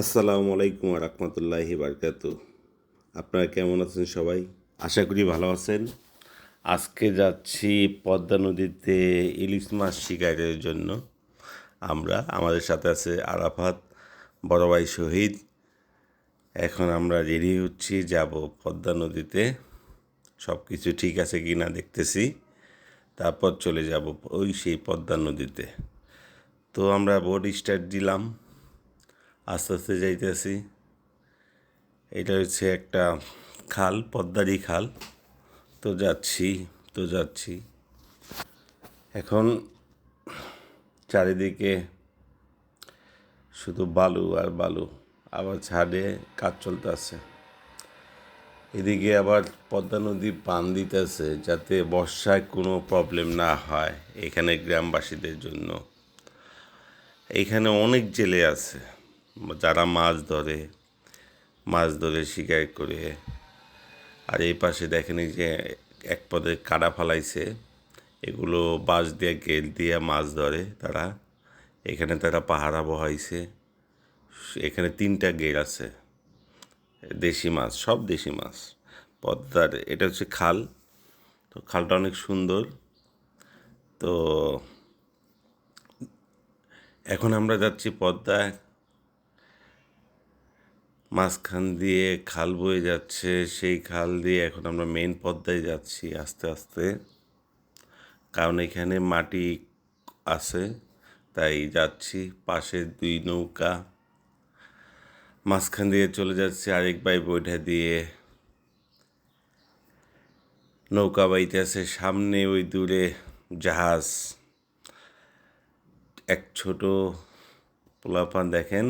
আসসালামু আলাইকুম রহমতুল্লাহি বারকাত আপনারা কেমন আছেন সবাই? আশা করি ভালো আছেন। আজকে যাচ্ছি পদ্মা নদীতে ইলিশ মাছ শিকারের জন্য। আমরা, আমাদের সাথে আছে আরাফাত, বড় ভাই শহীদ। এখন আমরা রেডি হচ্ছি, যাব পদ্মা নদীতে। সব কিছু ঠিক আছে কি না দেখতেছি। তারপর চলে যাব ওই সেই পদ্মা নদীতে। তো আমরা বোট স্টার্ট দিলাম। আস্তে আস্তে যাইতেছি। এটা হচ্ছে একটা খাল পদ্মারি খাল। তো যাচ্ছি তো যাচ্ছি। এখন চারিদিকে শুধু বালু আর বালু, আবার ছাদে কাজ চলতেছে। এদিকে আবার পদ্মা নদী পান দিতেছে যাতে বর্ষায় কোনো প্রবলেম না হয় এখানে গ্রামবাসীদের জন্য। এখানে অনেক জেলে আছে। যারা মাছ ধরে মাছ ধরে শিকার করে। আর এই পাশে দেখেন যে এক পদে কাটা ফালাইছে। এগুলো বাঁশ দিয়ে গেল দিয়ে মাছ ধরে তারা। এখানে তারা পাহারা বহাইছে। এখানে তিনটা গেট আছে। দেশি মাছ, সব দেশি মাছ। পদ্মার, এটা হচ্ছে খাল। তো খালটা অনেক সুন্দর। তো এখন আমরা যাচ্ছি পদ্মায়। মাঝখান দিয়ে খাল বয়ে যাচ্ছে, সেই খাল দিয়ে এখন আমরা মেন পদ্মায় যাচ্ছি আস্তে আস্তে। কারণ এখানে মাটি আছে, তাই যাচ্ছি পাশে দুই নৌকা। মাঝখান দিয়ে চলে যাচ্ছে আরেক বাই বৈঠা দিয়ে। নৌকা বাইতে আছে সামনে, ওই দূরে জাহাজ। এক ছোট পোলাপান দেখেন।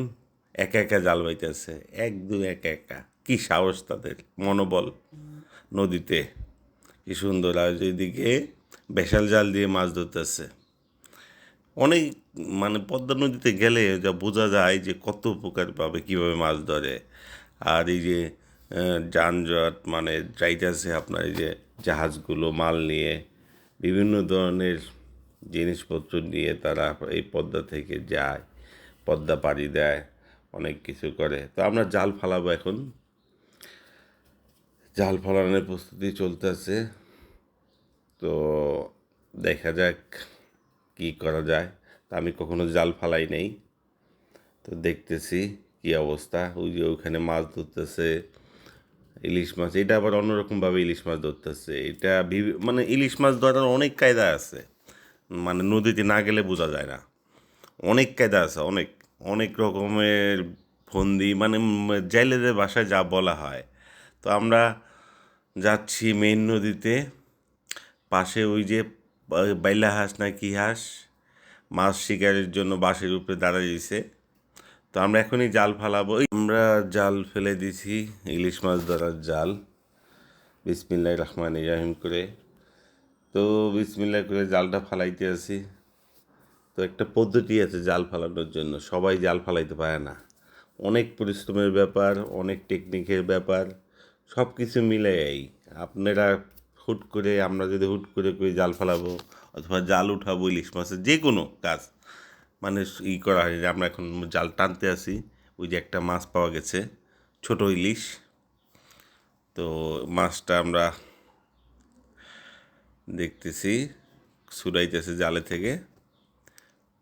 একা একা জাল বাইতেছে এক দু একা একা। কি সাহস তাদের, মনোবল নদীতে। কি সুন্দর, আর এদিকে বেশাল জাল দিয়ে মাছ ধরতেছে। অনেক মানে পদ্মা নদীতে গেলে যা বোঝা যায় যে কত উপকার পাবে কীভাবে মাছ ধরে। আর এই যে যানজট মানে যাইতেছে আপনার এই যে জাহাজগুলো, মাল নিয়ে, বিভিন্ন ধরনের জিনিসপত্র নিয়ে তারা এই পদ্মা থেকে যায়, পদ্মা পাড়ি দেয়। অনেক কিছু করে। তো আমরা জাল ফালাবো এখন। জাল ফালানোর প্রস্তুতি চলতেছে। তো দেখা যাক কি করা যায়। তা আমি কখনো জাল ফালাই নেই। তো দেখতেছি কি অবস্থা। ওই যে ওখানে মাছ ধরতেছে, ইলিশ মাছ। এটা আবার অন্যরকমভাবে ইলিশ মাছ ধরতেছে। এটা মানে ইলিশ মাছ ধরার অনেক কায়দা আছে। মানে নদীতে না গেলে বোঝা যায় না। অনেক কায়দা আছে, অনেক। অনেক রকমের ফন্দি মানে জেলেদের ভাষায় যা বলা হয়। তো আমরা যাচ্ছি মেইন নদীতে, পাশে ওই যে বাইলা হাঁস না কি হাঁস, মাছ শিকারের জন্য বাঁশের উপরে দাঁড়িয়েছে তো আমরা এখনই জাল ফালাবো। আমরা জাল ফেলে দিছি, ইলিশ মাছ ধরার জাল। বিসমিল্লাহ রহমান ইরাহিম করে। তো বিসমিল্লাহ করে জালটা ফালাইতে আছি। তো একটা পদ্ধতি আছে জাল ফালানোর জন্য। সবাই জাল ফালাইতে পারে না। অনেক পরিশ্রমের ব্যাপার, অনেক টেকনিকের ব্যাপার সব কিছু মিলে এই। আপনারা হুট করে, আমরা যদি হুট করে করে জাল ফালাবো অথবা জাল উঠাবো, ইলিশ মাছের যে কোনো কাজ মানে ই করা হয় আমরা এখন জাল টানতে আসি ওই যে একটা মাছ পাওয়া গেছে, ছোট ইলিশ। তো মাছটা আমরা দেখতেছি সুরাইতেছে জালে থেকে।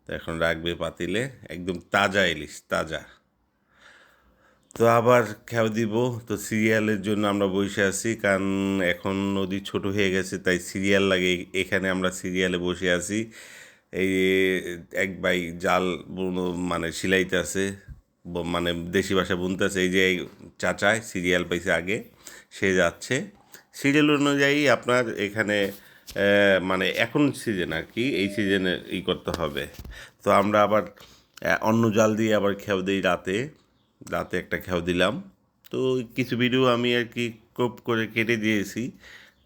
তো এখন রাখবে পাতিলে, একদম তাজা ইলিশ, তাজা। তো আবার খেয়াল দিব, তো সিরিয়ালের জন্য আমরা বসে আছি, কারণ এখন নদী ছোট হয়ে গেছে, তাই সিরিয়াল লাগে, এখানে আমরা সিরিয়ালে বসে আছি। এই এক ভাই জাল মানে সিলাইতে আছে মানে দেশি ভাষা বুনতে আছে, এই যে চাচায় সিরিয়াল পাইছে আগে, সে যাচ্ছে। সিরিয়াল অনুযায়ী আপনার এখানে মানে এখন সিজন আর কি, এই সিজনে ই করতে হবে। তো আমরা আবার অন্য জাল দিয়ে আবার খেয়াও দিই রাতে। রাতে একটা খেয়াও দিলাম। তো কিছু ভিডিও আমি আর কি ক্রপ করে কেটে দিয়েছি,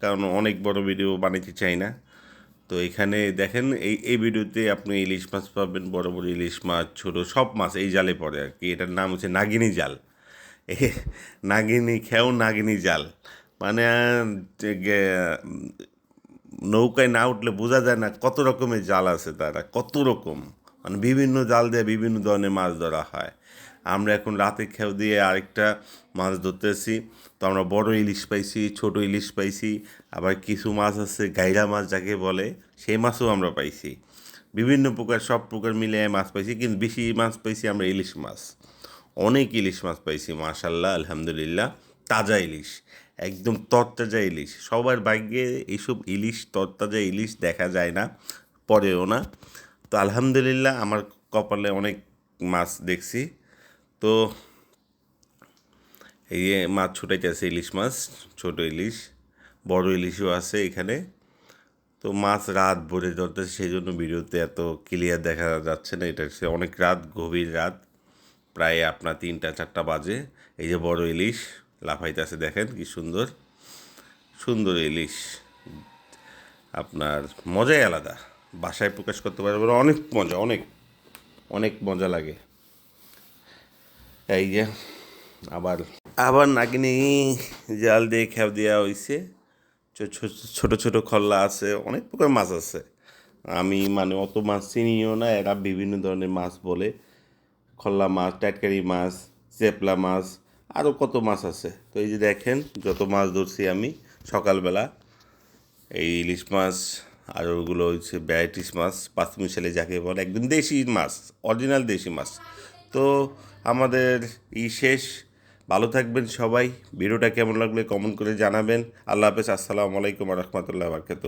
কারণ অনেক বড় ভিডিও বানাইতে চাই না। তো এখানে দেখেন, এই এই ভিডিওতে আপনি ইলিশ মাছ পাবেন, বড় বড় ইলিশ মাছ, ছোটো সব মাছ এই জালে পড়ে আর কি। এটার নাম হচ্ছে নাগিনী জাল। নাগিনী, খেও নাগিনী জাল। মানে নৌকায় না উঠলে বোঝা যায় না কত রকমের জাল আছে তারা, কত রকম। মানে বিভিন্ন জাল দিয়ে বিভিন্ন ধরনের মাছ ধরা হয়। আমরা এখন রাতে খেও দিয়ে আরেকটা মাছ ধরতেছি। তো আমরা বড় ইলিশ পাইছি, ছোট ইলিশ পাইছি। আবার কিছু মাছ আছে, গাইরা মাছ যাকে বলে, সেই মাছও আমরা পাইছি। বিভিন্ন প্রকার, সব প্রকার মিলে মাছ পাইছি, কিন্তু বেশি মাছ পাইছি আমরা ইলিশ মাছ। অনেক ইলিশ মাছ পাইছি, মাশাল্লাহ, আলহামদুলিল্লাহ, তাজা ইলিশ। একদম তরতাজা ইলিশ। সবার ভাগ্যে এইসব ইলিশ, তরতাজা ইলিশ দেখা যায় না, পরেও না। তো আলহামদুলিল্লাহ আমার কপালে অনেক মাছ দেখছি। তো এই মাছ ছুটাইতেছে ইলিশ মাছ, ছোট ইলিশ, বড় ইলিশও আছে এখানে। তো মাছ রাত ভরে ধরতেছে, সেই জন্য ভিডিওতে এত ক্লিয়ার দেখা যাচ্ছে না। এটা অনেক রাত, গভীর রাত, প্রায় আপনার তিনটা, চারটা বাজে। এই যে বড় ইলিশ লাফাইতেছে দেখেন কি সুন্দর। সুন্দর ইলিশ। আপনার মজাই আলাদা। বাসায় প্রকাশ করতে পারবে না, অনেক মজা অনেক অনেক মজা লাগে। এই যে আবার আবার নাকিনি জাল দিয়ে খেপ দেওয়া হয়েছে ছোট ছোট খল্লা আছে অনেক প্রকার মাছ আছে। আমি মানে অত মাছ চিনিও না এরা বিভিন্ন ধরনের মাছ বলে। খল্লা মাছ টাটকারি মাছ চেপলা মাছ আরও কত মাছ আছে? তো এই যে দেখেন, যত মাছ ধরছি আমি সকালবেলা, এই ইলিশ মাছ, আর ওগুলো হচ্ছে ভ্যারাইটিস মাছ, পাঁচমিশালি যাকে বলে, একদম দেশি মাছ, অরিজিনাল দেশি মাছ। তো আমাদের ই শেষ। ভালো থাকবেন সবাই। ভিডিওটা কেমন লাগলে কমেন্ট করে জানাবেন। আল্লাহ হাফেজ। আসসালামু আলাইকুম রহমতুল্লাহ বারকাত